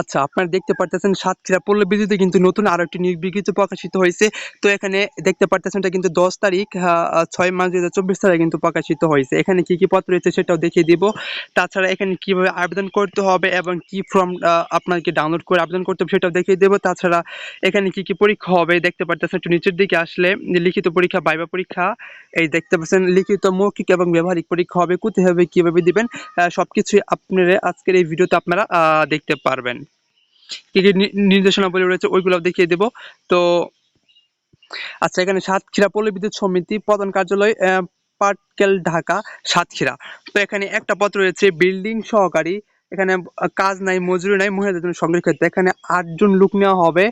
আচ্ছা আপনারা দেখতে পারতেছেন সাতক্ষীরা পল্লী বিদ্যুতে কিন্তু নতুন আরও একটি নিয়োগ বিজ্ঞপ্তি প্রকাশিত হয়েছে। তো এখানে দেখতে পারতেছেন এটা কিন্তু দশ তারিখ ছয় মাস দু হাজার চব্বিশ তারিখে কিন্তু প্রকাশিত হয়েছে। এখানে কি কি পত্র রয়েছে সেটাও দেখিয়ে দিব। তাছাড়া এখানে কীভাবে আবেদন করতে হবে এবং কি ফর্ম আপনাকে ডাউনলোড করে আবেদন করতে হবে সেটাও দেখিয়ে দেবো। তাছাড়া এখানে কি কি পরীক্ষা হবে দেখতে পারতেছেন একটু নিচের দিকে আসলে লিখিত পরীক্ষা বাইবা পরীক্ষা এই দেখতে পাচ্ছেন লিখিত মৌখিক এবং ব্যবহারিক পরীক্ষা হবে কোথায় হবে কীভাবে দিবেন আহ, সবকিছুই আপনারা আজকের এই ভিডিওতে আপনারা দেখতে পারবেন। কি কি নির্দেশনাবলী রয়েছে ওইগুলো দেখিয়ে দেব। তো আচ্ছা এখানে সাতক্ষীরা পল্লী বিদ্যুৎ সমিতি প্রধান কার্যালয় পাটকেল, ঢাকা, সাতক্ষীরা। তো এখানে একটা পত্র রয়েছে, বিল্ডিং সহকারী এখানে কাজ নাই, মজুরি নাই, মহিলাদের জন্য সংরক্ষিত ক্ষেত্রে। এখানে আটজন লোক নেওয়া হবে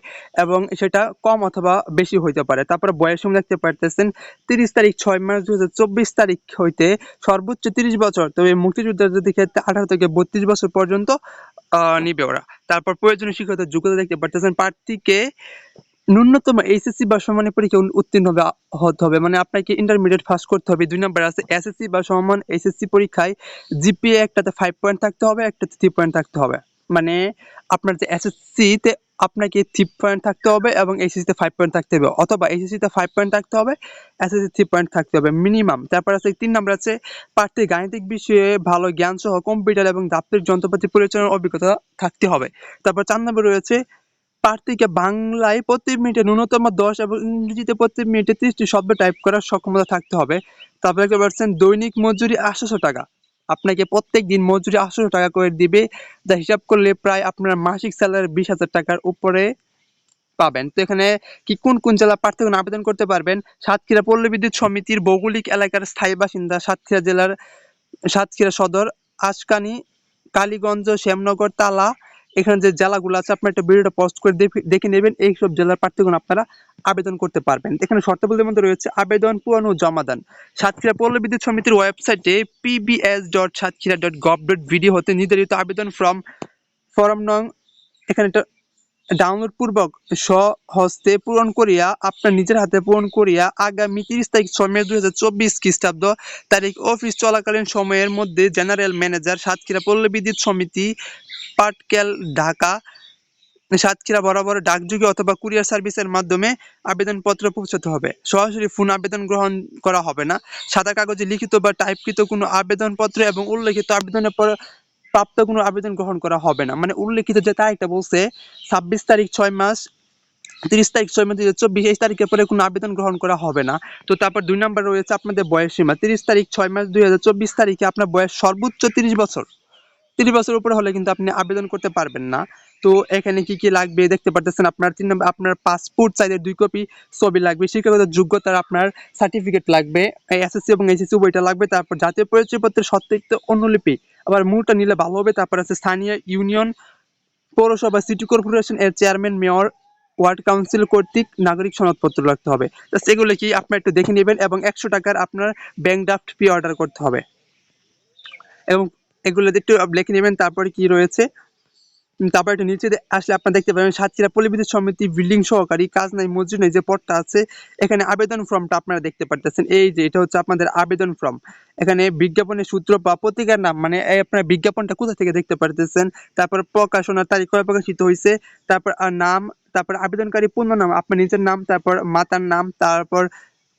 এবং সেটা কম অথবা বেশি হইতে পারে। তারপরে বয়স সীমা দেখতে পারতেছেন, তিরিশ তারিখ ছয় মার্চ দু হাজার চব্বিশ তারিখ হইতে সর্বোচ্চ তিরিশ বছর। তবে মুক্তিযোদ্ধাদের ক্ষেত্রে আঠারো থেকে বত্রিশ বছর পর্যন্ত নিবে ওরা। তারপর প্রয়োজনীয় শিক্ষাগত যোগ্যতা দেখতে পারতেছেন প্রার্থীকে ন্যূনতম এইচএসসি বা সমানের পরীক্ষা উত্তীর্ণ হতে হবে। মানে আপনাকে ইন্টারমিডিয়েট পাস করতে হবে। দুই নম্বর আছে এসএসসি বা সমান এইচএসসি পরীক্ষায় জিপিএ একটাতে ফাইভ পয়েন্ট থাকতে হবে, একটাতে থ্রি পয়েন্ট থাকতে হবে। মানে আপনার যে এসএসসি তে আপনাকে থ্রি পয়েন্ট থাকতে হবে এবং এইচএসসি তে ফাইভ পয়েন্ট থাকতে হবে। অথবা এইচএসসি তে ফাইভ পয়েন্ট থাকতে হবে এসএসসি থ্রি পয়েন্ট থাকতে হবে মিনিমাম তারপর আছে তিন নম্বর আছে প্রার্থীর গাণিতিক বিষয়ে ভালো জ্ঞান সহ কম্পিউটার এবং দাপ্তরিক যন্ত্রপাতি পরিচালনার অভিজ্ঞতা থাকতে হবে। তারপর চার নম্বর রয়েছে প্রার্থীকে বাংলায় প্রতি মিনিটে ন্যূনতম দশ এবং ইংরেজিতে প্রতি মিনিটে ত্রিশটি শব্দ টাইপ করার সক্ষমতা থাকতে হবে। তারপরে একটা পাচ্ছেন দৈনিক মজুরি আটশোশো টাকা। আপনাকে প্রত্যেক দিন মজুরি আটশোশো টাকা করে দিবে। যা হিসাব করলে প্রায় আপনার মাসিক স্যালারি বিশ হাজার টাকার উপরে পাবেন। তো এখানে কি কোন কোন জেলা প্রার্থীগণ আবেদন করতে পারবেন? সাতক্ষীরা পল্লী বিদ্যুৎ সমিতির ভৌগোলিক এলাকার স্থায়ী বাসিন্দা, সাতক্ষীরা জেলার সাতক্ষীরা সদর, আশকানি, কালীগঞ্জ, শ্যামনগর, তালা এখানে যে জেলাগুলো আছে, আপনার একটা ভিডিওটা পোস্ট করে দেখে- নেবেন। এইসব জেলার প্রার্থীগণ আপনারা আবেদন করতে পারবেন। এখানে শর্তাবলীর মধ্যে রয়েছে, আবেদন পূরণ ও জমাদান সাতক্ষীরা পল্লী বিদ্যুৎ সমিতির ওয়েবসাইটে PBS dot Satkhira dot gov dot video হতে নির্ধারিত আবেদন ফর্ম ফর্ম নং, এখানে একটা ডাউনলোড পূর্বক স্বহস্তে পূরণ করিয়া আপনার নিজের হাতে পূরণ করিয়া আগামী তিরিশ তারিখ ছয় মে দুই হাজার চব্বিশ খ্রিস্টাব্দ তারিখ অফিস চলাকালীন সময়ের মধ্যে জেনারেল ম্যানেজার সাতক্ষীরা পল্লী বিদ্যুৎ সমিতি, পাটকেল, ঢাকা, সাতক্ষীরা বরাবর ডাকযোগে অথবা কুরিয়ার সার্ভিসের মাধ্যমে আবেদনপত্র পৌঁছাতে হবে। সরাসরি ফোন আবেদন গ্রহণ করা হবে না। সাদা কাগজে লিখিত বা টাইপকৃত কোনো আবেদনপত্র এবং উল্লেখিত আবেদনের পর প্রাপ্ত কোনো আবেদন গ্রহণ করা হবে না। মানে উল্লেখিত যে তারিখটা বলছে, ছাব্বিশ তারিখ ছয় মাস, তিরিশ তারিখ ছয় মাস, দুই হাজার চব্বিশ তারিখের পরে কোনো আবেদন গ্রহণ করা হবে না। তো তারপর দুই নম্বর রয়েছে আপনাদের বয়স সীমা। তিরিশ তারিখ ছয় মাস, দুই হাজার চব্বিশ তারিখে আপনার বয়স সর্বোচ্চ তিরিশ বছর। তিরিশ বছর উপরে হলে কিন্তু আপনি আবেদন করতে পারবেন না। তো এখানে কি কি লাগবে দেখতে পারতেছেন আপনার তিন নম্বর, আপনার পাসপোর্ট সাইজের দুই কপি ছবি লাগবে, শিক্ষাগত যোগ্যতার আপনার সার্টিফিকেট লাগবে এসএসসি এবং এইচএসসি বইটা লাগবে। তারপর জাতীয় পরিচয়পত্রের সত্যায়িত অনুলিপি আবার মূলটা নিলে ভালো হবে। তারপর আছে স্থানীয় ইউনিয়ন, পৌরসভা, সিটি কর্পোরেশন এর চেয়ারম্যান, মেয়র, ওয়ার্ড কাউন্সিল কর্তৃক নাগরিক সনদপত্র রাখতে হবে। সেগুলো কি আপনার একটু দেখে নেবেন এবং একশো টাকার আপনার ব্যাংক ড্রাফট ফি অর্ডার করতে হবে। এবং এগুলো একটু লিখে নেবেন, তারপরে কি রয়েছে? তারপর একটু নিচে আসলে আপনারা দেখতে পাবেন সাতক্ষীরা পল্লীবিদ্যুৎ সমিতি বিল্ডিং সহকারী, কাজ নাই, মজুরি নেই, যে পদটা আছে, এখানে আবেদন ফর্মটা আপনারা দেখতে পারতেছেন। এই যে, এটা হচ্ছে আপনাদের আবেদন ফর্ম। এখানে বিজ্ঞাপনের সূত্র বা পত্রিকার নাম মানে আপনার বিজ্ঞাপনটা কোথা থেকে দেখতে পারতেছেন, তারপর প্রকাশনার তারিখ কবে প্রকাশিত হয়েছে, তারপর নাম, তারপর আবেদনকারী পূর্ণ নাম, আপনার নিজের নাম, তারপর মাতার নাম, তারপর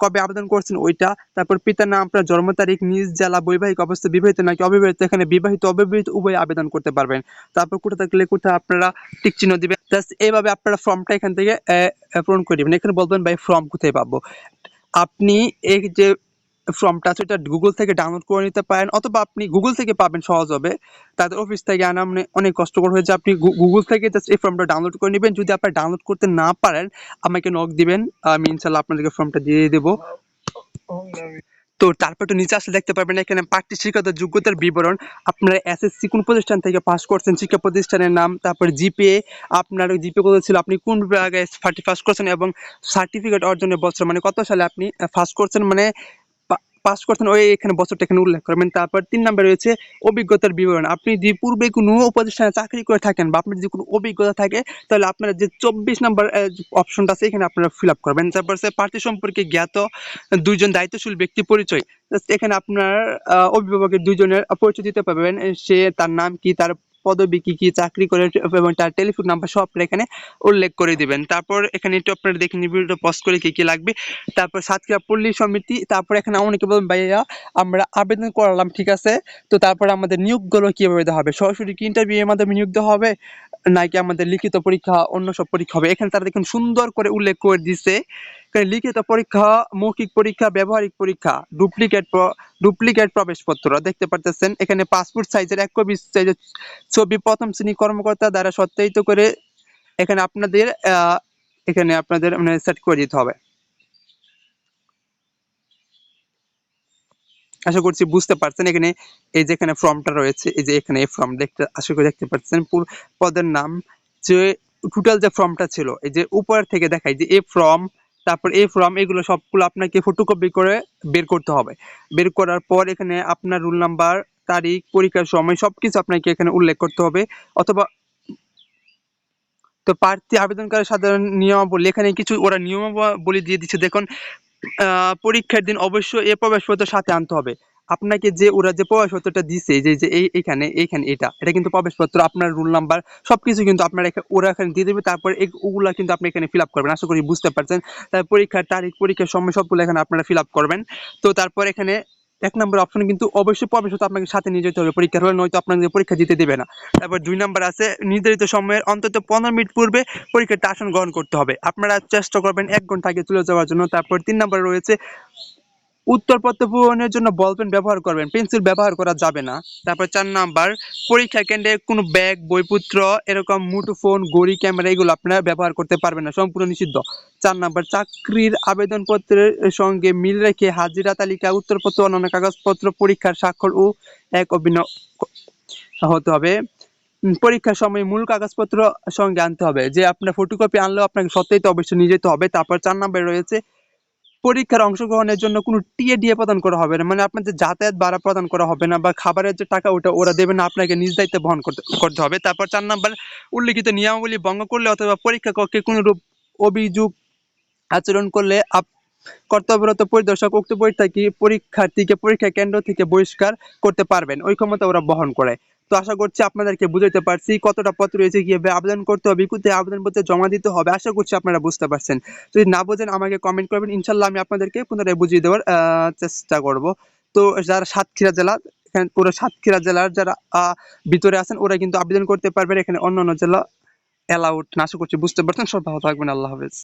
কবে আবেদন করছেন ওইটা, তারপর পিতার নাম, আপনার জন্ম তারিখ, নিজ জেলা, বৈবাহিক অবস্থা বিবাহিত নাকি অবিবাহিত, এখানে বিবাহিত, অবিবাহিত, উভয় আবেদন করতে পারবেন। তারপর কোথা থাকলে কোথায় আপনারা টিক চিহ্ন দিবেন। জাস্ট এইভাবে আপনারা ফর্মটা এখান থেকে পূরণ করে দেবেন। এখানে বলবেন, ভাই ফর্ম কোথায় পাবো? আপনি এই যে ফর্মটা আছে এটা গুগল থেকে ডাউনলোড করে নিতে পারেন, অথবা আপনি গুগল থেকে পাবেন সহজ হবে। তাদের অফিস থেকে আনা মানে অনেক কষ্টকর হয়েছে। আপনি গুগল থেকে জাস্ট এই ফর্মটা ডাউনলোড করে নেবেন। যদি আপনারা ডাউনলোড করতে না পারেন, আমাকে নক দিবেন। আমি ইনশাল্লাহ আপনাদেরকে ফর্মটা দিয়ে দেবো। তো তারপর তো নিচে আসলে দেখতে পারবেন, এখানে প্রার্থী শিক্ষাগত যোগ্যতার বিবরণ। আপনারা এসএসসি কোন প্রতিষ্ঠান থেকে পাস করছেন, শিক্ষা প্রতিষ্ঠানের নাম, তারপর জিপিএ আপনার জিপিএ কত ছিল, আপনি কোন বিভাগে ফার্টি পাস করছেন, এবং সার্টিফিকেট অর্জনের বছর মানে কত সালে আপনি ফার্স্ট করছেন মানে পাস করছেন, ওই এখানে বছরটা এখানে উল্লেখ করবেন তারপর তিন নম্বরে রয়েছে অভিজ্ঞতার বিবরণ। আপনি যদি পূর্বে কোনো প্রতিষ্ঠানে চাকরি করে থাকেন বা আপনার যদি কোনো অভিজ্ঞতা থাকে, তাহলে আপনারা যে চব্বিশ নম্বর অপশনটা আছে, এখানে আপনারা ফিল আপ করবেন। তারপর আছে প্রার্থী সম্পর্কে জ্ঞাত দুইজন দায়িত্বশীল ব্যক্তি পরিচয়। এখানে আপনার অভিভাবকের দুইজনের পরিচয় দিতে পারবেন। সে তার নাম কি, তার পদবী কি কি, চাকরি করে এবং তার টেলিফোন নাম্বার সব আপনারা এখানে উল্লেখ করে দিবেন। তারপর এখানে একটু আপনারা দেখে নিন ভিডিওটা পজ করে কি কি লাগবে। তারপর সাতক্ষীরা পল্লী সমিতি, তারপর এখানে অনেকে বলবেন, ভাইয়া, আমরা আবেদন করালাম, ঠিক আছে? তো তারপর আমাদের নিয়োগগুলো কীভাবে দেওয়া হবে? সরাসরি কি ইন্টারভিউ এর মাধ্যমে নিয়োগ হবে? নাকি আমাদের লিখিত পরীক্ষা, অন্য সব পরীক্ষা হবে? এখানে তারা দেখুন সুন্দর করে উল্লেখ করে দিছে। লিখিত পরীক্ষা, মৌখিক পরীক্ষা, ব্যবহারিক পরীক্ষা ডুপ্লিকেট ডুপ্লিকেট প্রবেশপত্র। দেখতে পারতেছেন, এখানে পাসপোর্ট সাইজের এক কপি সাইজের ছবি প্রথম শ্রেণি কর্মকর্তা দ্বারা সত্যায়িত করে এখানে আপনাদের এখানে আপনাদের মানে সেট করে দিতে হবে। আশা করছি বুঝতে পারছেন, এখানে এই যে এখানে ফর্মটা রয়েছে, এই যে এখানে এই ফর্ম দেখতে, আশা করি দেখতে পাচ্ছেন পদের নাম যে টোটাল যে ফর্মটা ছিল, এই যে উপর থেকে দেখায় যে এ ফর্ম তারপর এই ফর্ম এগুলো সবগুলো আপনাকে ফটোকপি করে বের করতে হবে। বের করার পর এখানে আপনার রুল নাম্বার তারিখ, পরীক্ষার সময় সব কিছু আপনাকে এখানে উল্লেখ করতে হবে। অথবা তো প্রার্থী আবেদনকারী সাধারণ নিয়মাবলী, এখানে কিছু ওরা নিয়মাবলী দিয়ে দিচ্ছে। দেখুন পরীক্ষার দিন অবশ্যই এ প্রবেশপত্র সাথে আনতে হবে। আপনাকে যে, ওরা যে প্রবেশপত্রটা দিছে, যে যে, এই এখানে এইখানে এটা এটা কিন্তু প্রবেশপত্র, আপনার রোল নাম্বার সবকিছু কিন্তু আপনার ওরা এখানে দিয়ে দেবে, তারপর ওগুলা কিন্তু আপনি এখানে ফিল আপ করবেন, আশা করি বুঝতে পারছেন। তার পরীক্ষার তারিখ, পরীক্ষার সময় সবগুলো এখানে আপনারা ফিল আপ করবেন। তো তারপর এখানে এক নম্বর অপশনে কিন্তু অবশ্যই প্রবেশপত্র আপনাকে সাথে নিয়ে যেতে হবে, পরীক্ষার হলে নয়তো আপনাকে পরীক্ষা দিতে দেবে না। তারপর দুই নম্বর আছে, নির্ধারিত সময়ের অন্তত পনেরো মিনিট পূর্বে পরীক্ষাটা আসন গ্রহণ করতে হবে। আপনারা চেষ্টা করবেন এক ঘণ্টা আগে চলে যাওয়ার জন্য। তারপর তিন নম্বর রয়েছে উত্তরপত্র পূরণের জন্য বল পেন ব্যবহার করবেন, পেন্সিল ব্যবহার করা যাবে না। তারপর চার নাম্বার, পরীক্ষা কেন্দ্রে কোনো ব্যাগ, বইপত্র, এরকম মুঠোফোন ঘড়ি, ক্যামেরা এগুলো আপনারা ব্যবহার করতে পারবেন না, সম্পূর্ণ নিষিদ্ধ। চার নাম্বার, চাকরির আবেদনপত্রের সঙ্গে মিল রেখে হাজিরা তালিকা উত্তরপত্র অন্যান্য কাগজপত্র, পরীক্ষার স্বাক্ষর ও এক অভিন্ন হতে হবে। পরীক্ষার সময় মূল কাগজপত্র সঙ্গে আনতে হবে। যে আপনার ফটোকপি আনলেও আপনাকে সত্যিই তো অবশ্যই নিয়ে যেতে হবে। তারপর চার নাম্বার রয়েছে পরীক্ষার অংশগ্রহণের জন্য কোনো টিএ দিয়ে প্রদান করা হবে না। মানে আপনাদের যাতায়াত ভাড়া প্রদান করা হবে না বা খাবারের যে টাকা ওটা ওরা দেবে না, আপনাকে নিজ দায়িত্বে বহন করতে হবে। তারপর চার নাম্বার, উল্লিখিত নিয়মাবলী ভঙ্গ করলে অথবা পরীক্ষা কক্ষে কোনো রূপ অভিযোগ আচরণ করলে আপ, কর্তব্যরত পরিদর্শক উক্ত পরীক্ষার্থী পরীক্ষার্থীকে, পরীক্ষা কেন্দ্র থেকে বহিষ্কার করতে পারবেন। ওই ক্ষমতা ওরা বহন করে। তো আশা করছি আপনাদেরকে বুঝাইতে পারছি কতটা পত্র রয়েছে, কীভাবে আবেদন করতে হবে কোথায় আবেদনপত্র জমা দিতে হবে, আশা করছি আপনারা বুঝতে পারছেন। যদি না বোঝেন, আমাকে কমেন্ট করবেন, ইনশাল্লাহ আমি আপনাদেরকে পুনরায় বুঝিয়ে দেওয়ার চেষ্টা করব। তো যারা সাতক্ষীরা জেলা, এখানে পুরো সাতক্ষীরা জেলার যারা ভিতরে আছেন, ওরা কিন্তু আবেদন করতে পারবেন, এখানে অন্যান্য জেলা অ্যালাউড না। আশা করছি বুঝতে পারছেন। সব ভালো থাকবেন, আল্লাহ হাফেজ।